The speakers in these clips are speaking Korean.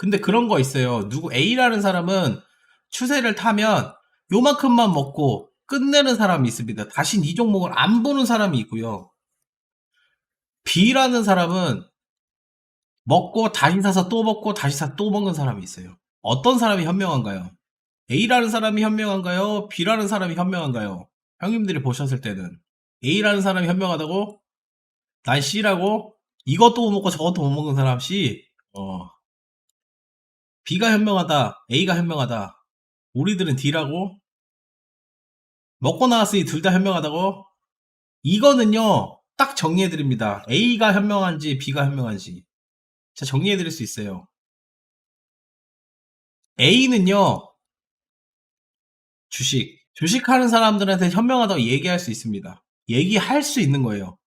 근데 그런 거 있어요. 누구 A라는 사람은 추세를 타면 요만큼만 먹고 끝내는 사람이 있습니다. 다신 이 종목을 안 보는 사람이 있고요. B라는 사람은 먹고 다시 사서 또 먹고 다시 사또 먹는 사람이 있어요. 어떤 사람이 현명한가요? A라는 사람이 현명한가요? B라는 사람이 현명한가요? 형님들이 보셨을 때는 A라는 사람이 현명하다고? 난 C라고? 이것도 못 먹고 저것도 못 먹는 사람 C? 어. B가 현명하다. A가 현명하다. 우리들은 D라고? 먹고 나왔으니 둘 다 현명하다고? 이거는요, 딱 정리해드립니다. A가 현명한지 B가 현명한지. 제가 정리해드릴 수 있어요. A는요, 주식. 주식하는 사람들한테 현명하다고 얘기할 수 있습니다. 얘기할 수 있는 거예요.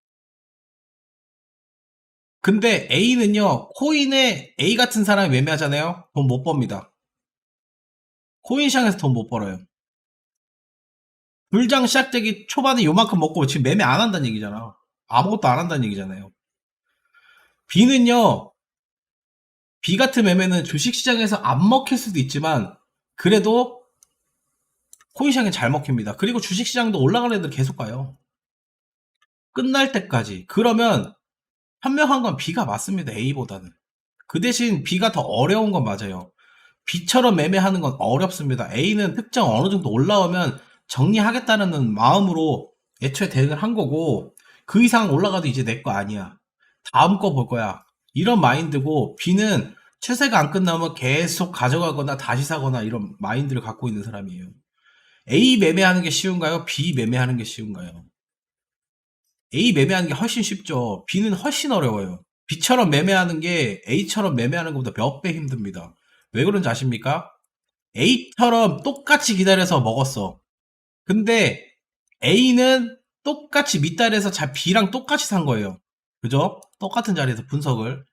근데 A는요, 코인에 A 같은 사람이 매매하잖아요? 돈 못 법니다. 코인 시장에서 돈 못 벌어요. 불장 시작되기 초반에 요만큼 먹고 지금 매매 안 한다는 얘기잖아. 아무것도 안 한다는 얘기잖아요. B는요, B 같은 매매는 주식시장에서 안 먹힐 수도 있지만, 그래도 코인 시장에 잘 먹힙니다. 그리고 주식시장도 올라가는 애들 계속 가요. 끝날 때까지. 그러면 현명한 건 B가 맞습니다. A보다는. 그 대신 B가 더 어려운 건 맞아요. B처럼 매매하는 건 어렵습니다. A는 특정 어느 정도 올라오면 정리하겠다는 마음으로 애초에 대응을 한 거고 그 이상 올라가도 이제 내 거 아니야. 다음 거 볼 거야. 이런 마인드고 B는 최세가 안 끝나면 계속 가져가거나 다시 사거나 이런 마인드를 갖고 있는 사람이에요. A 매매하는 게 쉬운가요? B 매매하는 게 쉬운가요? A 매매하는 게 훨씬 쉽죠. B는 훨씬 어려워요. B처럼 매매하는 게 A처럼 매매하는 것보다 몇 배 힘듭니다. 왜 그런지 아십니까? A처럼 똑같이 기다려서 먹었어. 근데 A는 똑같이 밑달에서 자 B랑 똑같이 산 거예요. 그죠? 똑같은 자리에서 분석을.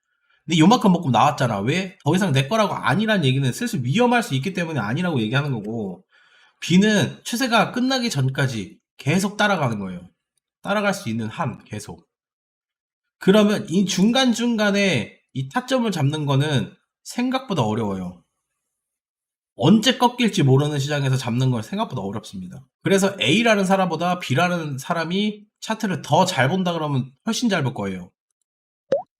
근데 요만큼 먹고 나왔잖아. 왜? 더 이상 내 거라고 아니란 얘기는 슬슬 위험할 수 있기 때문에 아니라고 얘기하는 거고 B는 추세가 끝나기 전까지 계속 따라가는 거예요. 따라갈 수 있는 한 계속. 그러면 이 중간중간에 이 타점을 잡는 거는 생각보다 어려워요. 언제 꺾일지 모르는 시장에서 잡는 건 생각보다 어렵습니다. 그래서 A라는 사람보다 B라는 사람이 차트를 더 잘 본다 그러면 훨씬 잘 볼 거예요.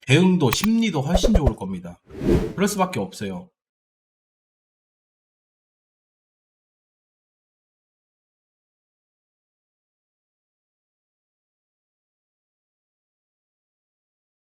대응도 심리도 훨씬 좋을 겁니다. 그럴 수밖에 없어요.